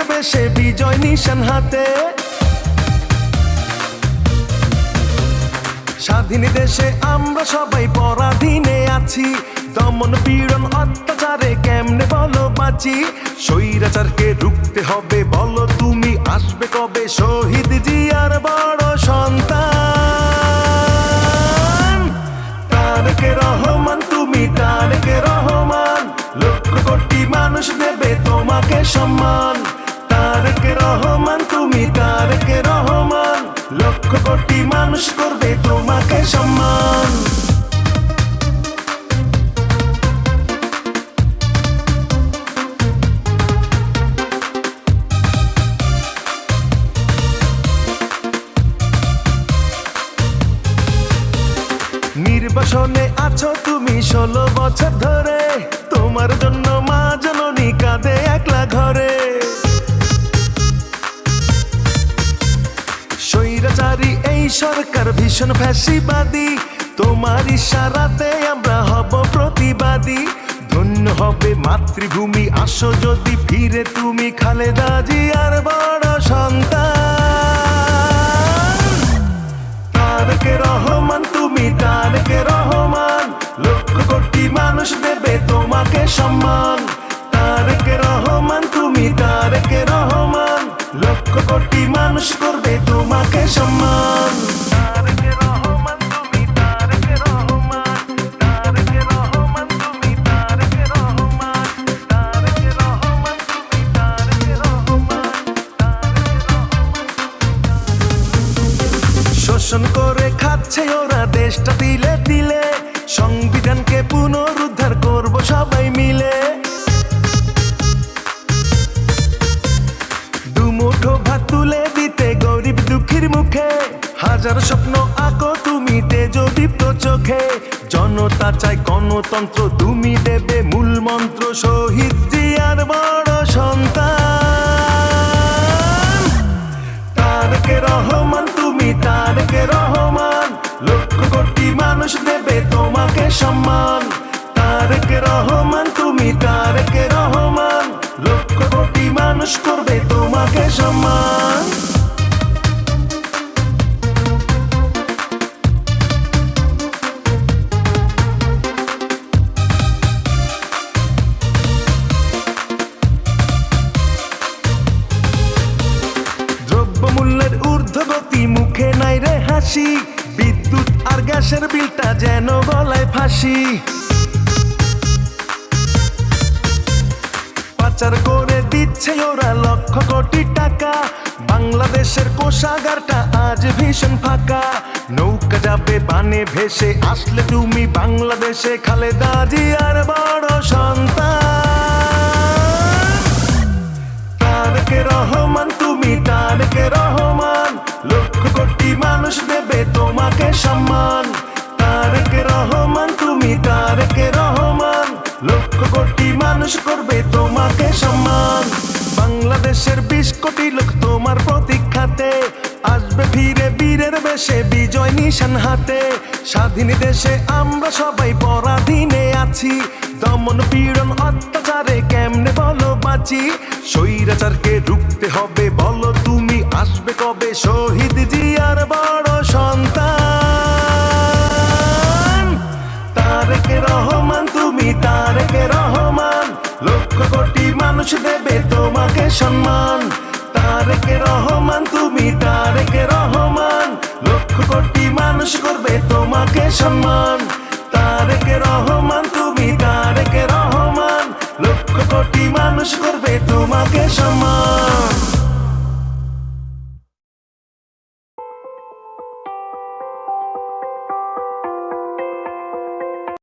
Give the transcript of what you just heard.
দেশে বিজয় নিশান হাতে। স্বাধীন দেশে আমরা সবাই পরাধীনে আছি। দমন পীড়ন অত্যাচারে কেমনে বলো বাঁচি? স্বৈরাচারকে রুখতে হবে বলো তুমি, আসবে কবে শহীদ জিয়ার বড় সন্তান? তারেকে রহমান, তুমি তারেকে রহমান। লক্ষ কোটি মানুষ দেবে তোমাকে সম্মান। তারেকে রহমান, তুমি তারেকে রহমান। লক্ষ কোটি মানুষ করবে তোমাকে সম্মান। নির্বাসনে আছো তুমি ষোলো বছর ধরে। তোমার জন্য মা জননী কাঁদে একলা ঘরে। এই সরকার ভীষণ ফ্যাসিবাদী। তোমার ইশারাতে আমরা হব প্রতিবাদী। ধন্য হবে মাতৃভূমি, আসো যদি ফিরে তুমি খালেদা জিয়ার বড় সন্তান। তারকে রহমান, তুমি তারকে রহমান। লক্ষ কোটি মানুষ দেবে তোমাকে সম্মান। রহমান শোষণ করে খাচ্ছে ওরা দেশটা দিলে দিলে সংবিধানকে পুনরুদ্ধার করব সবাই মিলে। হাজার স্বপ্ন আঁকো তুমি তেজদীপ্ত চোখে। জনতা চাই গণতন্ত্র, তুমি দেবে মূল মন্ত্র, শহীদ জিয়ার বড় সন্তান। তারকে রহমান, তুমি তারকে রহমান। লক্ষ কোটি মানুষ দেবে তোমাকে সম্মান। তারকে রহমান, তুমি তারকে রহমান। লক্ষ কোটি মানুষ করবে তোমাকে সম্মান। হাসি, বিদ্যুৎ আর গ্যাসের বিলটা যেন গলায় ফাঁসি। পাচার করে দিচ্ছে ওরা লক্ষ কোটি টাকা। বাংলাদেশের কোষাগারটা আজ ভীষণ ফাঁকা। নৌকা যাবে, বানে ভেসে আসলে তুমি বাংলাদেশে খালেদা জিয়ার বড় সন্তান। সম্মান। তারকে রহমান, তুমি তারকে রহমান। লক্ষ কোটি মানুষ করবে তোমাকে সম্মান। বাংলাদেশের বিশ কোটি লোক তোমার প্রতীক্ষাতে। আসবে ফিরে বীরের বেশে, বিজয় নিশান হাতে। স্বাধীন দেশে আমরা সবাই পরাধীনে আছি। দমন পীড়ন অত্যাচারে কেমনে বলো বাঁচি? স্বৈরাচারকে রুখতে হবে, বলো তুমি আসবে কবে? শহীদ জিয়ার বড় সন্তান। লক্ষ কোটি মানুষ দেবে তোমাকে সম্মান। তারেকে রহমান, তুমি তারেকে রহমান। লক্ষ কোটি মানুষ করবে তোমাকে সম্মান। তারেকে রহমান, তুমি তারেকে রহমান। লক্ষ কোটি মানুষ করবে তোমাকে সম্মান।